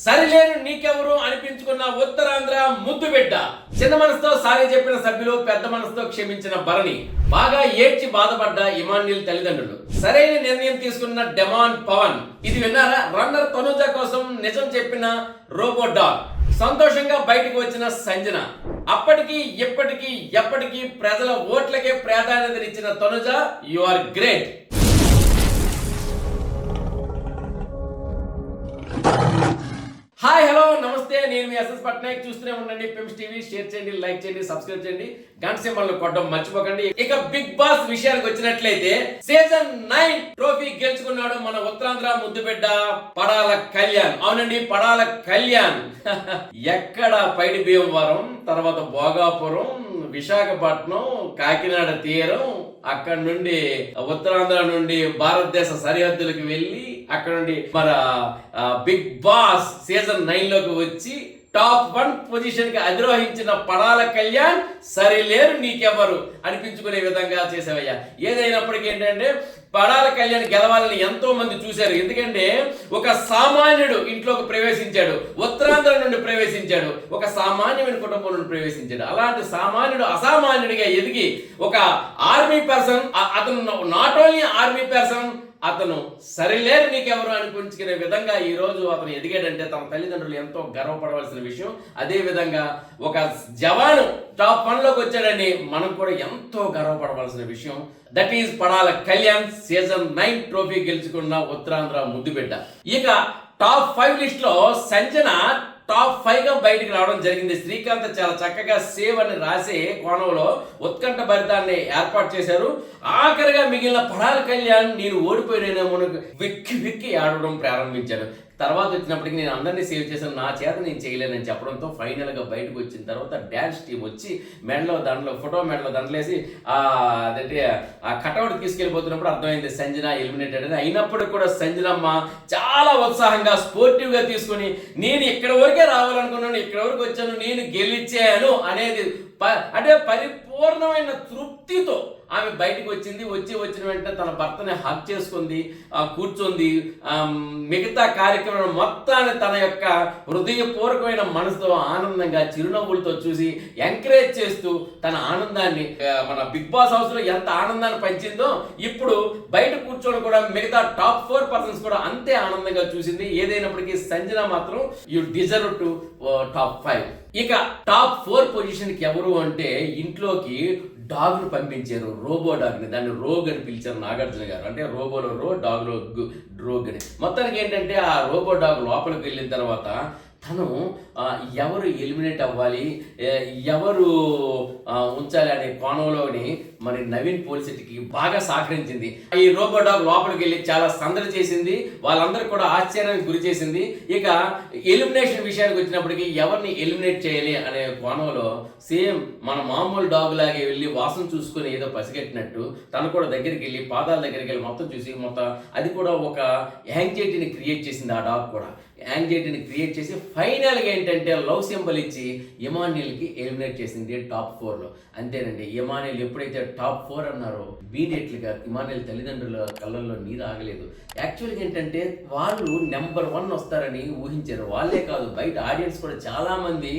సరిలేరు నీకెవరు అనిపించుకున్న ఉత్తరాంధ్ర ముద్దు బిడ్డ. చిన్న మనసుతో సారీ చెప్పిన సభ్యులు పెద్ద మనసుతో క్షమించిన భరణి. బాగా ఏడ్చి బాధపడ్డ ఇమాన్యుల్ తల్లిదండ్రులు. సరైన నిర్ణయం తీసుకున్న డెమాన్ పవన్. ఇది విన్నారా? రన్నర్ తనుజ కోసం నిజం చెప్పిన రోబో డాగ్. సంతోషంగా బయటకు వచ్చిన సంజన. అప్పటికి ఇప్పటికీ ఎప్పటికీ ప్రజల ఓట్లకే ప్రాధాన్యతనిచ్చిన తనుజ యు ఆర్ గ్రేట్. నమస్తే నేను మీ ఎస్ఎస్ పట్నాయక్. చూస్తూనే ఉండండి పిమ్స్ టీవీ షేర్ చేయండి లైక్ చేయండి సబ్స్క్రైబ్ చేయండి. గంట సింబల్ కొట్టడం మర్చిపోకండి. ఇక బిగ్ బాస్ విషయానికి వచ్చినట్లయితే సీజన్ నైన్ ట్రోఫీ గెలుచుకున్నాడు మన ఉత్తరాంధ్ర ముద్దుబిడ్డ పడాల కళ్యాణ్. అవునండి పడాల కళ్యాణ్. ఎక్కడ పైడి భీమవరం తర్వాత భోగాపురం విశాఖపట్నం కాకినాడ తీరం అక్కడ నుండి ఉత్తరాంధ్ర నుండి భారతదేశ సరిహద్దులకు వెళ్ళి అక్కడ నుండి మన బిగ్ బాస్ సీజన్ నైన్లోకి వచ్చి టాప్ వన్ పొజిషన్కి అధిరోహించిన పడాల కళ్యాణ్ సరిలేరు నీకెవ్వరు అనిపించుకునే విధంగా చేసావయ్యా. ఏదైనప్పటికీ ఏంటంటే పడాల కళ్యాణ్ గెలవాలని ఎంతో మంది చూశారు. ఎందుకంటే ఒక సామాన్యుడు ఇంట్లోకి ప్రవేశించాడు. ఉత్తరాంధ్ర నుండి ప్రవేశించాడు. ఒక సామాన్యమైన కుటుంబం నుండి ప్రవేశించాడు. అలాంటి సామాన్యుడు అసామాన్యుడిగా ఎదిగి ఒక ఆర్మీ పర్సన్ అతను నాట్ ఓన్లీ ఆర్మీ పర్సన్ అతను సరిలేరు నీకెవరు అనిపించుకునే విధంగా ఈ రోజు అతను ఎదిగాడంటే తన తల్లిదండ్రులు ఎంతో గర్వపడవలసిన విషయం. అదే విధంగా ఒక జవాను టాప్ వన్లోకి వచ్చాడని మనం కూడా ఎంతో గర్వపడవలసిన విషయం. That is Padala Kalyan season nine trophy గెలుచుకున్న ఉత్తరాంధ్ర ముద్దుబిడ్డ. ఇక టాప్ ఫైవ్ లిస్ట్లో సంజన టాప్ ఫైవ్గా బయటకు రావడం జరిగింది. శ్రీకాంత్ చాలా చక్కగా సేవ్ అని రాసే కోణంలో ఉత్కంఠ భరితాన్ని ఏర్పాటు చేశారు. ఆఖరిగా మిగిలిన పడాల కళ్యాణ్ నేను ఓడిపోయినేమో విక్కి విక్కి ఆడడం ప్రారంభించాను తర్వాత వచ్చినప్పటికి నేను అందరినీ సేవ్ చేశాను. నా చేత నేను చేయలేనని చెప్పడంతో ఫైనల్గా బయటకు వచ్చిన తర్వాత డ్యాన్స్ టీం వచ్చి మెడలో దండలో ఫోటో మెడలో దండలేసి అదంటే ఆ కటౌట్ తీసుకెళ్ళిపోతున్నప్పుడు అర్థమైంది సంజన ఎలిమినేటెడ్ అని. అయినప్పటికీ కూడా సంజనమ్మ చాలా ఉత్సాహంగా స్పోర్టివ్గా తీసుకొని నేను ఇక్కడ వరకే రావాలనుకున్నాను ఇక్కడ వరకు వచ్చాను నేను గెలిచాను అనేది ప- అంటే పరిపూర్ణమైన తృప్తితో ఆమె బయటకు వచ్చింది వచ్చి వచ్చిన వెంటనే తన భర్తని హక్ చేసుకుంది కూర్చుంది. మిగతా కార్యక్రమం మొత్తాన్ని తన యొక్క హృదయపూర్వకమైన మనసుతో ఆనందంగా చిరునవ్వులతో చూసి ఎంకరేజ్ చేస్తూ తన ఆనందాన్ని మన బిగ్ బాస్ హౌస్లో ఎంత ఆనందాన్ని పంచిందో ఇప్పుడు బయట కూర్చొని కూడా మిగతా టాప్ ఫోర్ పర్సన్స్ కూడా అంతే ఆనందంగా చూసింది. ఏదైనప్పటికీ సంజన మాత్రం you deserve to top five ఇక టాప్ ఫోర్ పొజిషన్కి ఎవరు అంటే ఇంట్లోకి డాగ్ను పంపించారు రోబో డాగ్ని. దాన్ని రోగ్ అని పిలిచారు నాగార్జున గారు. అంటే రోబోలో రో డాగ్లో రోగ్ అని. మొత్తానికి ఏంటంటే ఆ రోబో డాగ్ లోపలికి వెళ్ళిన తర్వాత తను ఎవరు ఎలిమినేట్ అవ్వాలి ఎవరు ఉంచాలి అనే కోణంలోని మరి నవీన్ పోలిసిటీకి బాగా సహకరించింది. ఈ రోబో డాగ్ లోపలికి వెళ్ళి చాలా సందడి చేసింది. వాళ్ళందరూ కూడా ఆశ్చర్యానికి గురి చేసింది. ఇక ఎలిమినేషన్ విషయానికి వచ్చినప్పటికీ ఎవరిని ఎలిమినేట్ చేయాలి అనే కోణంలో సేమ్ మన మామూలు డాగ్ లాగే వెళ్ళి వాసన చూసుకొని ఏదో పసిగట్టినట్టు తను కూడా దగ్గరికి వెళ్ళి పాదాల దగ్గరికి వెళ్ళి మొత్తం చూసి మొత్తం అది కూడా ఒక యాంగ్జైటీని క్రియేట్ చేసింది ఆ డాగ్ కూడా. యాంగ్జైటీని క్రియేట్ చేసి ఫైనల్గా ఏంటంటే లవ్ సింబల్ ఇచ్చి ఇమాన్యుల్కి ఎలిమినేట్ చేసింది టాప్ ఫోర్లో. అంతేనండి ఇమాన్యుల్ ఎప్పుడైతే టాప్ ఫోర్ అన్నారు. ఇమీడియట్లీగా ఇమాన్యుల్ తల్లిదండ్రుల కళ్ళల్లో నీరు ఆగలేదు. యాక్చువల్గా ఏంటంటే వాళ్ళు నెంబర్ వన్ వస్తారని ఊహించారు. వాళ్ళే కాదు బయట ఆడియన్స్ కూడా చాలా మంది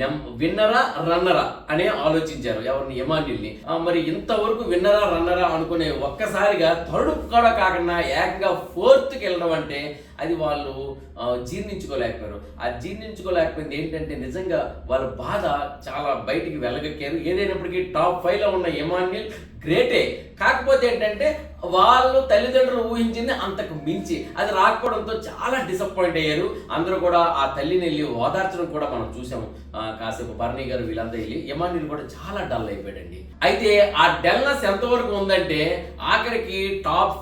నెం విన్నరా రన్నరా అనే ఆలోచించారు ఎవరిని ఇమాన్యుల్ని. మరి ఇంతవరకు విన్నరా రన్నరా అనుకునే ఒక్కసారిగా థర్డ్ కూడా కాకుండా ఏకంగా ఫోర్త్కి వెళ్ళడం అంటే అది వాళ్ళు జీర్ణించుకోలేకపోయారు. ఆ జీర్ణించుకోలేకపోయింది ఏంటంటే నిజంగా వాళ్ళ బాధ చాలా బయటికి వెళ్ళగక్కారు ఏదైనప్పటికీ టాప్ ఫైవ్లో ఉన్న ఎమాన్యుల్ గ్రేటే. కాకపోతే ఏంటంటే వాళ్ళు తల్లిదండ్రులు ఊహించింది అంతకు మించి. అది రాకపోవడంతో చాలా డిసప్పాయింట్ అయ్యారు. అందరూ కూడా ఆ తల్లిని వెళ్ళి ఓదార్చడం కూడా మనం చూసాము. కాసేపు భరణి గారు వీళ్ళంతా వెళ్ళి ఎమాన్యుల్ కూడా చాలా డల్ అయిపోయాడండి. అయితే ఆ డల్నెస్ ఎంతవరకు ఉందంటే ఆఖరికి top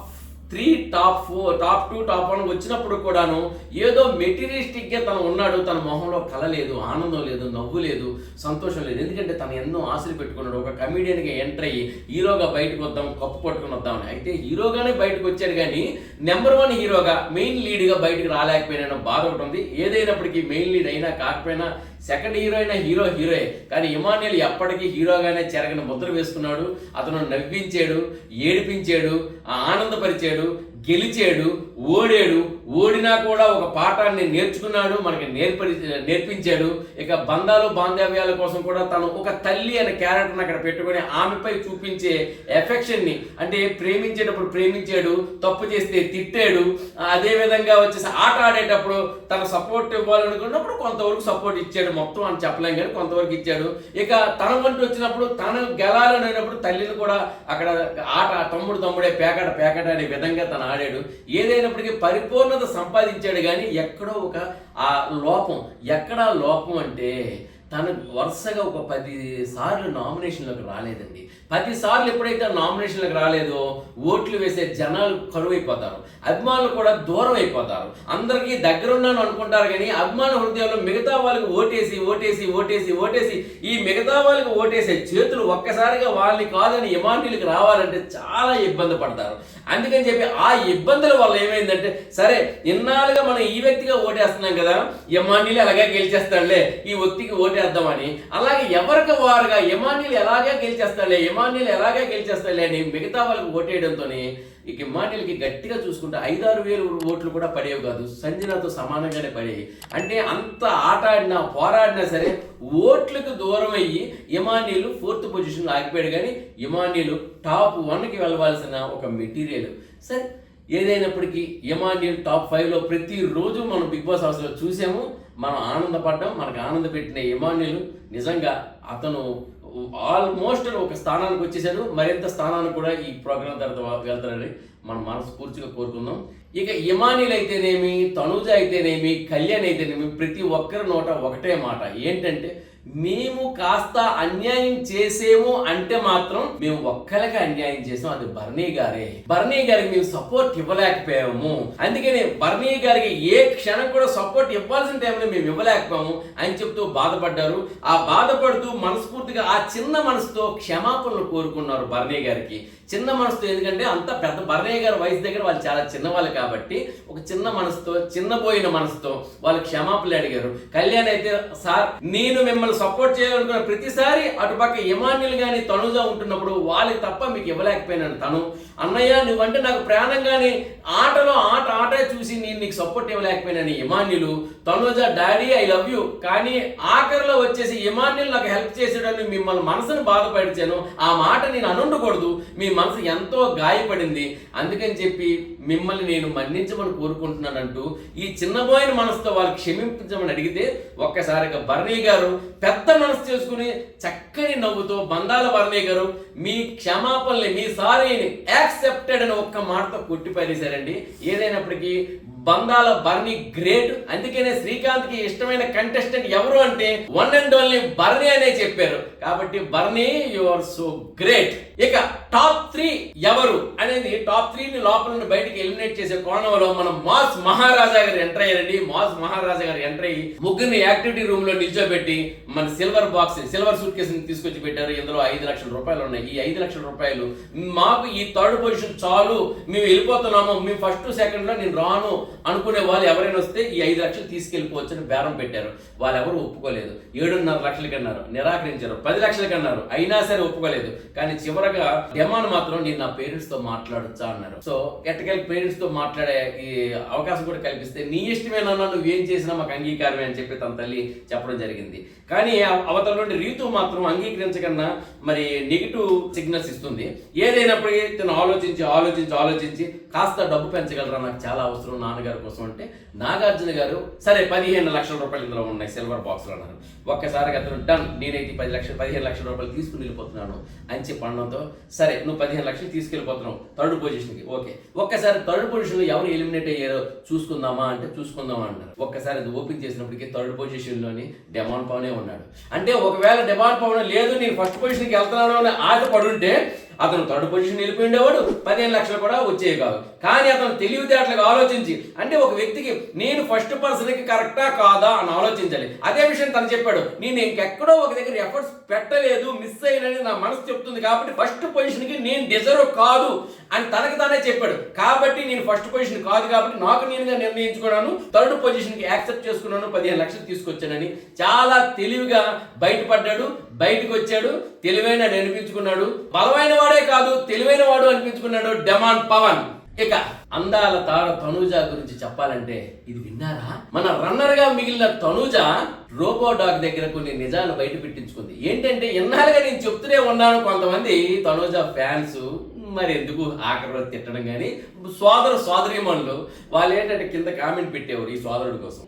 three top four top two top one వచ్చినప్పుడు కూడాను ఏదో మెటీరియలిస్టిక్గా తను ఉన్నాడు తన మొహంలో కల లేదు ఆనందం లేదు నవ్వు లేదు సంతోషం లేదు. ఎందుకంటే తను ఎన్నో ఆశలు పెట్టుకున్నాడు. ఒక కమీడియన్గా ఎంటర్ అయ్యి హీరోగా బయటకు వద్దాం కప్పు పట్టుకుని వద్దామని అయితే హీరోగానే బయటకు వచ్చాడు కానీ నెంబర్ వన్ హీరోగా మెయిన్ లీడ్గా బయటకు రాలేకపోయినా బాధ ఒకటి ఉంది. ఏదైనప్పటికీ మెయిన్ లీడ్ అయినా కాకపోయినా సెకండ్ హీరో అయినా హీరో హీరోయే కానీ ఇమానియల్ ఎప్పటికీ హీరోగానే చెరగని ముద్ర వేసుకున్నాడు. అతను నవ్వించాడు ఏడిపించాడు ఆ ఆనందపరిచాడు గెలిచాడు ఓడాడు. ఓడినా కూడా ఒక పాఠాన్ని నేర్చుకున్నాడు మనకి నేర్పడి నేర్పించాడు. ఇక బంధాలు బాంధవ్యాల కోసం కూడా తను ఒక తల్లి అనే క్యారెక్టర్ని అక్కడ పెట్టుకొని ఆమెపై చూపించే ఎఫెక్షన్ని అంటే ప్రేమించేటప్పుడు ప్రేమించాడు తప్పు చేస్తే తిట్టాడు. అదేవిధంగా వచ్చేసి ఆట ఆడేటప్పుడు తన సపోర్ట్ ఇవ్వాలనుకున్నప్పుడు కొంతవరకు సపోర్ట్ ఇచ్చాడు మొత్తం అని చెప్పలేం కానీ కొంతవరకు ఇచ్చాడు. ఇక తన వంటి వచ్చినప్పుడు తను గెలాలనేటప్పుడు తల్లిని కూడా అక్కడ ఆట తమ్ముడు తమ్ముడే పేకాట పేకాట అనే విధంగా తను ఆడాడు. ఏదైనా ఏదైనప్పటికీ పరిపూర్ణత సంపాదించాడు కానీ ఎక్కడో ఒక ఆ లోపం. ఎక్కడా లోపం అంటే తను వరుసగా ఒక పది సార్లు నామినేషన్లోకి రాలేదండి. పది సార్లు ఎప్పుడైతే నామినేషన్లకు రాలేదో ఓట్లు వేసే జనాలు కరువైపోతారు. అభిమానులు కూడా దూరం అయిపోతారు అందరికీ దగ్గరున్నాను అనుకుంటారు కానీ అభిమాన హృదయంలో మిగతా వాళ్ళకి ఓటేసి ఓటేసి ఓటేసి ఓటేసి ఈ మిగతా వాళ్ళకి ఓటేసే చేతులు ఒక్కసారిగా వాళ్ళని కాదని యమాన్యులకి రావాలంటే చాలా ఇబ్బంది పడతారు. అందుకని చెప్పి ఆ ఇబ్బందుల వల్ల ఏమైందంటే సరే ఇన్నాళ్ళుగా మనం ఈ వ్యక్తిగా ఓటేస్తున్నాం కదా ఎమాన్యులు అలాగే గెలిచేస్తాడులే ఈ వ్యక్తికి ఓటేద్దామని అలాగే ఎవరికి వారుగా ఎమాన్యులు ఎలాగే గెలిచేస్తాడులే ఎమాన్యులు ఎలాగే గెలిచేస్తాడులే అని మిగతా వాళ్ళకి ఓటేయడంతోనే ఇక మాటలకి గట్టిగా చూసుకుంటే ఐదారు వేలు ఓట్లు కూడా పడేవి కాదు సంజనాతో సమానంగానే పడేవి. అంటే అంత ఆట ఆడినా పోరాడినా సరే ఓట్లకు దూరం అయ్యి ఇమాన్యులు ఫోర్త్ పొజిషన్లో ఆగిపోయాడు కానీ ఇమాన్యులు టాప్ వన్కి వెళ్ళవలసిన ఒక మెటీరియల్. సరే ఏదైనప్పటికీ ఇమాన్యుల్ టాప్ ఫైవ్లో ప్రతిరోజు మనం బిగ్ బాస్ హౌస్లో చూసాము. మనం ఆనందపడ్డాం మనకు ఆనంద పెట్టిన ఇమాన్యులు నిజంగా అతను ఆల్మోస్ట్ ఒక స్థానానికి వచ్చేసాడు. మరింత స్థానానికి కూడా ఈ ప్రోగ్రాం తర్వాత వెళ్తారని మనం మనస్ఫూర్తిగా కోరుకుందాం. ఇక ఇమానీలు అయితేనేమి తనుజ అయితేనేమి కళ్యాణ్ అయితేనేమి ప్రతి ఒక్కరి నోట ఒకటే మాట. ఏంటంటే మేము కాస్త అన్యాయం చేసేము అంటే మాత్రం మేము ఒక్కరికి అన్యాయం చేసాం అది బర్నీ గారే. బర్నీ గారికి మేము సపోర్ట్ ఇవ్వలేకపోయాము. అందుకని బర్నీ గారికి ఏ క్షణం కూడా సపోర్ట్ ఇవ్వాల్సిన టైంలో మేము ఇవ్వలేకపోయాము అని చెప్తూ బాధపడ్డారు. ఆ బాధపడుతూ మనస్ఫూర్తిగా ఆ చిన్న మనసుతో క్షమాపణలు కోరుకున్నారు బర్నీ గారికి. చిన్న మనసుతో ఎందుకంటే అంత పెద్ద బర్రయ్య గారి వయసు దగ్గర వాళ్ళు చాలా చిన్నవాళ్ళు కాబట్టి ఒక చిన్న మనసుతో చిన్నపోయిన మనసుతో వాళ్ళు క్షమాపణలు అడిగారు. కళ్యాణ్ అయితే సార్ నేను మిమ్మల్ని సపోర్ట్ చేయాలనుకున్న ప్రతిసారి అటుపక్క యమాన్యులు కానీ తనుజా ఉంటున్నప్పుడు వాళ్ళకి తప్ప మీకు ఇవ్వలేకపోయినాను తను. అన్నయ్య నువ్వంటే నాకు ప్రాణంగానే ఆటలో ఆట ఆటే చూసి నేను నీకు సపోర్ట్ ఇవ్వలేకపోయినాను యమాన్యులు Tanuja daddy I love you. కానీ ఆఖరిలో వచ్చేసి యమాన్యులు నాకు హెల్ప్ చేసాడని మిమ్మల్ని మనసును బాధపడిచాను ఆ మాట నేను అనుండకూడదు. మీ మనసు ఎంతో గాయపడింది. అందుకని చెప్పి మిమ్మల్ని నేను మన్నించమని కోరుకుంటున్నానంటూ ఈ చిన్నబోయిన మనసుతో వాళ్ళు క్షమించమని అడిగితే ఒక్కసారిగా భరణి గారు పెద్ద మనసు చేసుకుని చక్కని నవ్వుతో బంధాల భరణి గారు మీ క్షమాపణని మీ సారీని యాక్సెప్టెడ్ అని ఒక్క మాటతో కొట్టిపారేశారండి ఏదైనప్పటికీ బంధాల బర్నీ గ్రేట్ అందుకనే శ్రీకాంత్కి ఇష్టమైన కంటెస్టెంట్ ఎవరు అంటే వన్ అండ్ ఓన్లీ బర్నీ అనే చెప్పారు. కాబట్టి Bharani you are so great ఇక టాప్ త్రీ ఎవరు అనేది టాప్ త్రీని లోపల నుండి బయటికి ఎలిమినేట్ చేసే కోణంలో మనం మాస్ మహారాజా గారు ఎంటర్ అయ్యారండి. మాస్ మహారాజా గారు ఎంటర్ అయ్యి ముగ్గురిని యాక్టివిటీ రూమ్లో నిల్చోబెట్టి మన silver box silver suitcase తీసుకొచ్చి పెట్టారు. ఇందులో ఐదు లక్షల రూపాయలు ఉన్నాయి. ఈ ఐదు లక్షల రూపాయలు మాకు ఈ థర్డ్ పొజిషన్ చాలు. మేము వెళ్ళిపోతున్నాము. మేము ఫస్ట్ సెకండ్లో నేను రాను అనుకునే వాళ్ళు ఎవరైనా వస్తే ఈ ఐదు లక్షలు తీసుకెళ్ళిపోవచ్చు అని బేరం పెట్టారు. వాళ్ళు ఎవరు ఒప్పుకోలేదు. ఏడున్నర లక్షలకి అన్నారు నిరాకరించారు. పది లక్షలకి అన్నారు అయినా సరే ఒప్పుకోలేదు. కానీ చివరగా డెమాన్ మాత్రం నేను నా పేరెంట్స్తో మాట్లాడొచ్చా అన్నారు. సో ఎట్టకెళ్ళి పేరెంట్స్తో మాట్లాడే ఈ అవకాశం కూడా కల్పిస్తే నీ ఇష్టమేనన్నా నువ్వు ఏం చేసినా మాకు అంగీకారమే అని చెప్పి తన తల్లి చెప్పడం జరిగింది. కానీ అవతల నుండి రీతు మాత్రం అంగీకరించకన్నా మరి నెగిటివ్ సిగ్నల్స్ ఇస్తుంది. ఏదైనప్పటికీ తను ఆలోచించి ఆలోచించి ఆలోచించి కాస్త డబ్బు పెంచగలరా నాకు చాలా అవసరం నాన్నగారి కోసం అంటే నాగార్జున గారు సరే పదిహేను లక్షల రూపాయలు ఇందులో ఉన్నాయి సిల్వర్ బాక్స్లో అన్నారు. ఒక్కసారిగా అతను డన్ నేనైతే పది లక్షలు పదిహేను లక్షల రూపాయలు తీసుకుని వెళ్ళిపోతున్నాను అని చెప్పి అనడంతో సరే నువ్వు పదిహేను లక్షలు తీసుకెళ్ళిపోతున్నావు థర్డ్ పొజిషన్కి ఓకే. ఒక్కసారి థర్డ్ పొజిషన్లో ఎవరు ఎలిమినేట్ అయ్యారో చూసుకుందామా అంటే చూసుకుందామా అన్నారు ఒక్కసారి అది ఓపెన్ చేసినప్పటికీ థర్డ్ పొజిషన్లోని డెమాన్ పవనే ఉన్నాడు. అంటే ఒకవేళ డెమాన్ పవన్ లేదు నేను ఫస్ట్ పొజిషన్కి వెళ్తున్నాను అని ఆశ పడుంటే అతను థర్డ్ పొజిషన్ వెళ్ళిపోయి ఉండేవాడు పదిహేను లక్షలు కూడా వచ్చేవి కాదు. కానీ అతను తెలివితేటలుగా ఆలోచించి అంటే ఒక వ్యక్తికి నేను ఫస్ట్ పర్సన్కి కరెక్టా కాదా అని ఆలోచించాలి. అదే విషయం తను చెప్పాడు నేను ఇంకెక్కడో ఒక దగ్గర ఎఫర్ట్స్ పెట్టలేదు మిస్ అయినని నా మనసు చెప్తుంది కాబట్టి ఫస్ట్ పొజిషన్కి నేను డిజర్వ్ కాదు అని తనకు తానే చెప్పాడు. కాబట్టి నేను ఫస్ట్ పొజిషన్ కాదు కాబట్టి నాకు నేనుగా నిర్ణయించుకున్నాను థర్డ్ పొజిషన్కి యాక్సెప్ట్ చేసుకున్నాను పదిహేను లక్షలు తీసుకొచ్చానని. చాలా తెలివిగా బయటపడ్డాడు బయటకు వచ్చాడు తెలివైన అనిపించుకున్నాడు బలమైన తెలివైనవాడే కాదు తెలివైన వాడు అనిపించుకున్నాడు డెమాన్ పవన్. ఇక అందాల తార తనూజ గురించి చెప్పాలంటే ఇది విన్నారా? మన రన్నర్గా మిగిలిన తనూజ రోబో డాగ్ దగ్గర కొన్ని నిజాలు బయట పెట్టించుకుంది. ఏంటంటే ఇన్నాళ్ళుగా నేను చెప్తూనే ఉన్నాను కొంతమంది తనూజ ఫ్యాన్స్ మరి ఎందుకు ఆఖరి తిట్టడం కానీ సోదర సోదరీమణులు వాళ్ళు ఏంటంటే కింద కామెంట్ పెట్టేవారు ఈ సోదరుడి కోసం.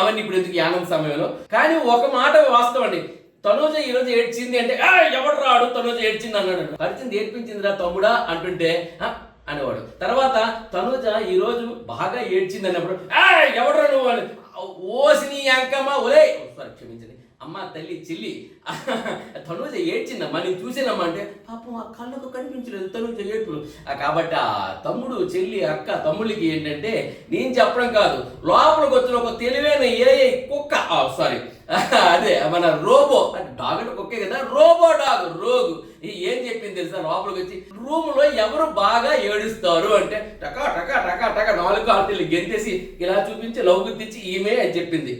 అవన్నీ ఇప్పుడు ఎందుకు ఆనంద సమయంలో? కానీ ఒక మాట వాస్తవం అండి. తనూజ ఈ రోజు ఏడ్చింది అంటే ఎవడు రాడు? తనూజ ఏడ్చింది అన్నాడు. అరిచింది ఏడ్పించిందిరా తమ్ముడా అంటుంటే "ఆ" అనేవాడు. తర్వాత తనూజ ఈ రోజు బాగా ఏడ్చింది అన్నప్పుడు "ఆ, ఎవడురా నువ్వు? అని ఓసిని అంకమ్మ ఒలే సారీ క్షమించండి. అమ్మ తల్లి చెల్లి. తనూజ ఏడ్చిందమ్మా నేను చూసానమ్మా అంటే పాపం ఆ కళ్ళకు కనిపించలేదు తనూజ ఏడుపులు. కాబట్టి ఆ తమ్ముడు చెల్లి అక్క తమ్ముళ్ళకి ఏంటంటే నేను చెప్పడం కాదు లోపలికి వచ్చిన ఒక తెలివైన ఏ కుక్క సారీ అదే మన రోబో అంటే డాగ్ అంటే కుక్కే కదా రోబో డాగ్ రోగు. ఈ ఏం చెప్పింది తెలుసా? లోపలికి వచ్చి రూమ్లో ఎవరు బాగా ఏడుస్తారు? అంటే టకా టకా టకా టకా నాలుగు ఆర్టీలు గెంతేసి ఇలా చూపించి లవ్ గుర్తించి ఈమె అని చెప్పింది.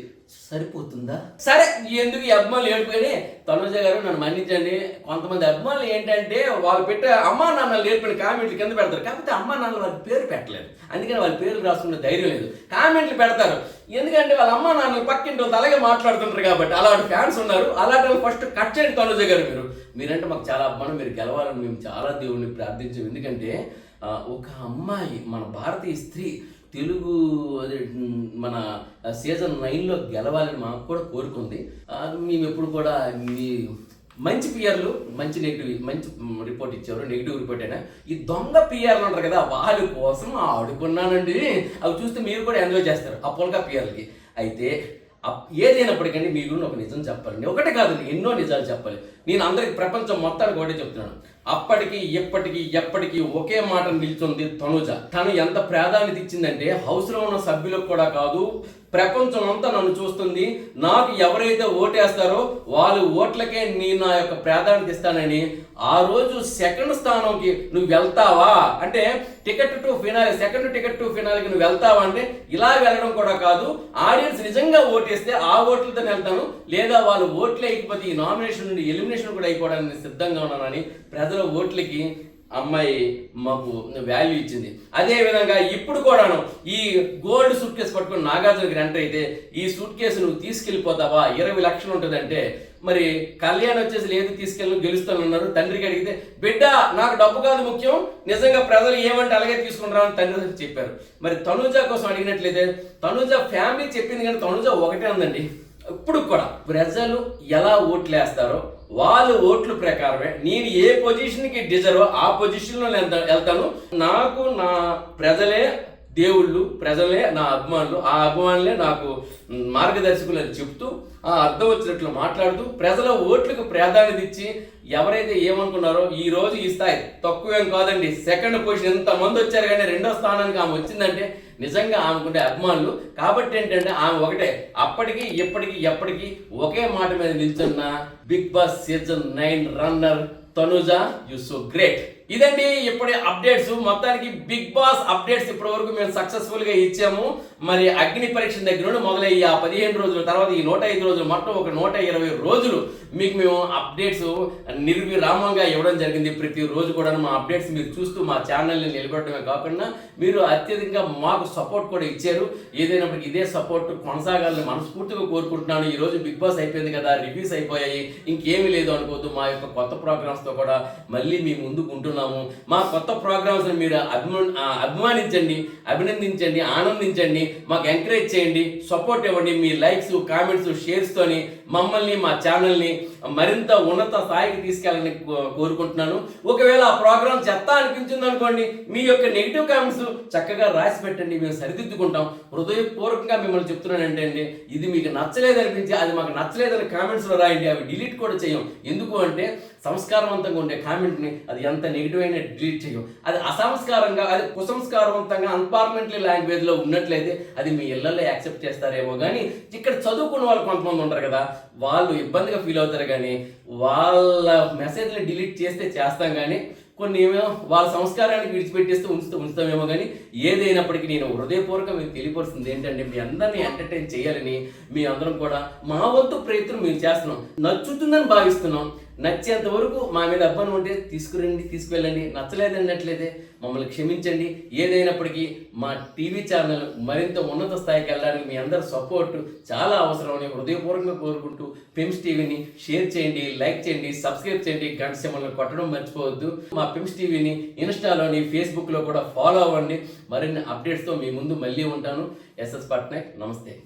సరిపోతుందా? సరే ఎందుకు ఈ అభిమానులు ఏడిపోయి తనుజ గారు నన్ను మన్నించండి? కొంతమంది అభిమానులు ఏంటంటే వాళ్ళు పెట్టే అమ్మా నాన్నలు నేర్పిన కామెంట్లు కింద పెడతారు. కాకపోతే అమ్మా నాన్నలు వాళ్ళ పేరు పెట్టలేదు. అందుకని వాళ్ళ పేరు రాసుకునే ధైర్యం లేదు. కామెంట్లు పెడతారు. ఎందుకంటే వాళ్ళ అమ్మా నాన్నలు పక్కింటి వాళ్ళు అలాగే మాట్లాడుతుంటారు కాబట్టి అలాంటి ఫ్యాన్స్ ఉన్నారు. అలాంటి ఫస్ట్ కట్ చేయండి తనుజ గారు మీరు. మీరంటే మాకు చాలా అభిమానం మీరు గెలవాలని మేము చాలా దేవుడిని ప్రార్థించాం. ఎందుకంటే ఒక అమ్మాయి మన భారతీయ స్త్రీ తెలుగు అదే మన సీజన్ నైన్లో గెలవాలని మాకు కూడా కోరుకుంది మేము ఎప్పుడు కూడా మీ మంచి పిఆర్లు మంచి నెగిటివ్ మంచి రిపోర్ట్ ఇచ్చారు నెగిటివ్ రిపోర్ట్ అయినా. ఈ దొంగ పిఆర్లు అంటారు కదా వాళ్ళ కోసం ఆడుకున్నానండి. అవి చూస్తే మీరు కూడా ఎంజాయ్ చేస్తారు ఆ పొలక పిఆర్లకి. అయితే అప్- ఏదైనప్పటికండి మీ గురించి ఒక నిజం చెప్పాలండి. ఒకటే కాదండి ఎన్నో నిజాలు చెప్పాలి. నేను అందరికి ప్రపంచం మొత్తానికి ఒకటే చెప్తున్నాను. అప్పటికి ఎప్పటికి ఎప్పటికీ ఒకే మాట నిల్చుంది తనుజ. తను ఎంత ప్రాధాన్యత ఇచ్చిందంటే హౌస్లో ఉన్న సభ్యులకు కూడా కాదు ప్రపంచం అంతా నన్ను చూస్తుంది. నాకు ఎవరైతే ఓటేస్తారో వాళ్ళు ఓట్లకే నేను నా యొక్క ప్రాధాన్యత ఇస్తానని ఆ రోజు సెకండ్ స్థానంకి నువ్వు వెళ్తావా? అంటే ticket to finale second ticket to ఫినాలికి నువ్వు వెళ్తావా అంటే ఇలా వెళ్ళడం కూడా కాదు. ఆడియన్స్ నిజంగా ఓటేస్తే ఆ ఓట్లతో వెళ్తాను. లేదా వాళ్ళు ఓట్లు అయిపోతే ఈ నామినేషన్ నుండి ఎలిమినేషన్ కూడా అయిపోవడానికి సిద్ధంగా ఉన్నానని ప్రజల ఓట్లకి అమ్మాయి మాకు వాల్యూ ఇచ్చింది. అదే విధంగా ఇప్పుడు కూడాను ఈ గోల్డ్ సూట్ కేసు పట్టుకుని నాగార్జునకి ఎంటర్ అయితే ఈ సూట్ కేసు నువ్వు తీసుకెళ్ళిపోతావా? ఇరవై లక్షలు ఉంటుందంటే మరి కళ్యాణ్ వచ్చేసి లేదు తీసుకెళ్ళి గెలుస్తానన్నారు తండ్రికి అడిగితే బిడ్డ నాకు డబ్బు కాదు ముఖ్యం. నిజంగా ప్రజలు ఏమంటే అలాగే తీసుకుంటారా? అని తండ్రి చెప్పారు. మరి తనుజ కోసం అడిగినట్లయితే తనుజ ఫ్యామిలీ చెప్పింది కానీ తనుజ ఒకటే ఉందండి ఇప్పుడు కూడా ప్రజలు ఎలా ఓట్లు వేస్తారో వాళ్ళు ఓట్ల ప్రకారమే నేను ఏ పొజిషన్కి డిజర్వ్ ఆ పొజిషన్లో నేను వెళ్తాను. నాకు నా ప్రజలే దేవుళ్ళు ప్రజలే నా అభిమానులు. ఆ అభిమానులే నాకు మార్గదర్శకులు అని చెప్తూ ఆ అర్థం వచ్చినట్లు మాట్లాడుతూ ప్రజల ఓట్లకు ప్రాధాన్యత ఇచ్చి ఎవరైతే ఏమనుకున్నారో ఈ రోజు ఈ స్థాయి తక్కువేం కాదండి. సెకండ్ పొజిషన్ ఎంతమంది వచ్చారు కానీ రెండో స్థానానికి ఆమె వచ్చిందంటే నిజంగా ఆమెకుండే అభిమానులు. కాబట్టి ఏంటంటే ఆమె ఒకటే అప్పటికి ఇప్పటికి ఎప్పటికీ ఒకే మాట మీద నిల్చున్న Bigg Boss season nine runner Tanuja you so great. ఇదండి ఇప్పుడే అప్డేట్స్. మొత్తానికి బిగ్ బాస్ అప్డేట్స్ ఇప్పటి వరకు మేము సక్సెస్ఫుల్గా ఇచ్చాము. మరి అగ్ని పరీక్ష దగ్గర నుండి మొదలయ్యి ఆ పదిహేను రోజుల తర్వాత ఈ నూట ఐదు రోజులు మొత్తం ఒక నూట ఇరవై రోజులు మీకు మేము అప్డేట్స్ నిర్విరామంగా ఇవ్వడం జరిగింది. ప్రతి రోజు కూడా మా అప్డేట్స్ మీరు చూస్తూ మా ఛానల్ని నిలబెట్టడమే కాకుండా మీరు అత్యధికంగా మాకు సపోర్ట్ కూడా ఇచ్చారు. ఏదైనప్పటికీ ఇదే సపోర్ట్ కొనసాగాలని మనస్ఫూర్తిగా కోరుకుంటున్నాను. ఈ రోజు బిగ్ బాస్ అయిపోయింది కదా రివ్యూస్ అయిపోయాయి. ఇంకేమీ లేదు అనుకోవద్దు. మా యొక్క కొత్త ప్రోగ్రామ్స్తో కూడా మళ్ళీ మీ ముందుకు చేస్తున్నాము. మా కొత్త ప్రోగ్రామ్స్ మీరు అభిమా అభిమానించండి అభినందించండి ఆనందించండి. మాకు ఎంకరేజ్ చేయండి సపోర్ట్ ఇవ్వండి మీ లైక్స్ కామెంట్స్ షేర్స్తోని మమ్మల్ని మా ఛానల్ని మరింత ఉన్నత స్థాయికి తీసుకెళ్ళాలని కో- కోరుకుంటున్నాను. ఒకవేళ ఆ ప్రోగ్రామ్ చెత్త అనిపించింది అనుకోండి మీ యొక్క నెగిటివ్ కామెంట్స్ చక్కగా రాసి పెట్టండి మేము సరిదిద్దుకుంటాం. హృదయపూర్వకంగా మిమ్మల్ని చెప్తున్నానంటే అండి ఇది మీకు నచ్చలేదు అనిపించి అది మాకు నచ్చలేదని కామెంట్స్లో రాయండి అవి డిలీట్ కూడా చేయం. ఎందుకు అంటే సంస్కారవంతంగా ఉండే కామెంట్ని అది ఎంత నెగిటివ్ అయినా డిలీట్ చేయం. అది అసంస్కారంగా అది కుసంస్కారవంతంగా అన్పార్లమెంటరీ లాంగ్వేజ్లో ఉన్నట్లయితే అది మీ ఇళ్ళలో యాక్సెప్ట్ చేస్తారేమో కానీ ఇక్కడ చదువుకున్న వాళ్ళు కొంతమంది ఉంటారు కదా వాళ్ళు ఇబ్బందిగా ఫీల్ అవుతారు కానీ వాళ్ళ మెసేజ్ని డిలీట్ చేస్తే చేస్తాం కానీ కొన్ని ఏమో వాళ్ళ సంస్కారానికి విడిచిపెట్టేస్తే ఉంచుతూ ఉంచుతామేమో కానీ ఏదైనప్పటికీ నేను హృదయపూర్వకంగా మీకు తెలియపరుస్తుంది ఏంటంటే మీ అందరినీ ఎంటర్టైన్ చేయాలని మీ అందరం కూడా మా వంతు ప్రయత్నం మేము చేస్తున్నాం. నచ్చుతుందని భావిస్తున్నాం. నచ్చేంత వరకు మా మీద అబ్బాయి ఉంటే తీసుకురండి తీసుకువెళ్ళండి. నచ్చలేదన్నట్లయితే మమ్మల్ని క్షమించండి. ఏదైనప్పటికీ మా టీవీ ఛానల్ మరింత ఉన్నత స్థాయికి వెళ్ళడానికి మీ అందరి సపోర్ట్ చాలా అవసరం హృదయపూర్వకంగా కోరుకుంటూ పిమ్స్ టీవీని షేర్ చేయండి లైక్ చేయండి సబ్స్క్రైబ్ చేయండి. గంట సింబల్ని కొట్టడం మర్చిపోవద్దు. మా పిమ్స్ టీవీని ఇన్స్టాలోని ఫేస్బుక్లో కూడా ఫాలో అవ్వండి. మరిన్ని అప్డేట్స్తో మీ ముందు మళ్ళీ ఉంటాను. ఎస్ఎస్ పట్నాయక్ నమస్తే.